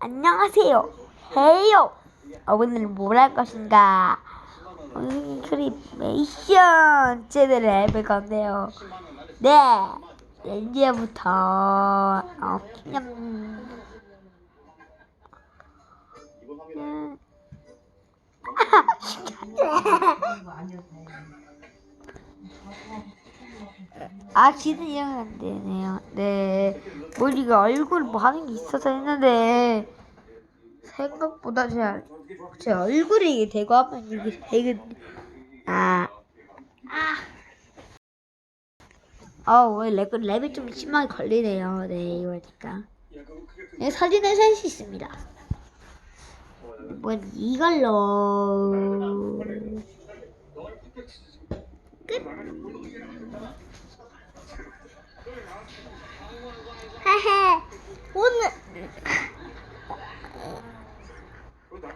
안녕하세요. 헤이요. 어, 오늘은 뭘 할 것인가? 오늘 크리메이션 제대로 해볼 건데요. 네. 이제부터 어, 그냥 음. 아, 진행이 안 되네요. 네. 우리가 얼굴 뭐 하는 게 있어서 했는데, 생각보다 제, 제 얼굴이 이게 되고 하면 이게 되거든요. 아. 아. 아, 왜 랩, 랩이 좀 심하게 걸리네요. 네, 이거니까. 네, 사진을 살 수 있습니다. 뭐, 이걸로. 끝. 헤헤 오늘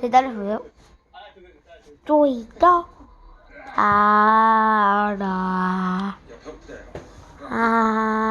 기다려줘요. 쪼이다 알아. 아, 끝.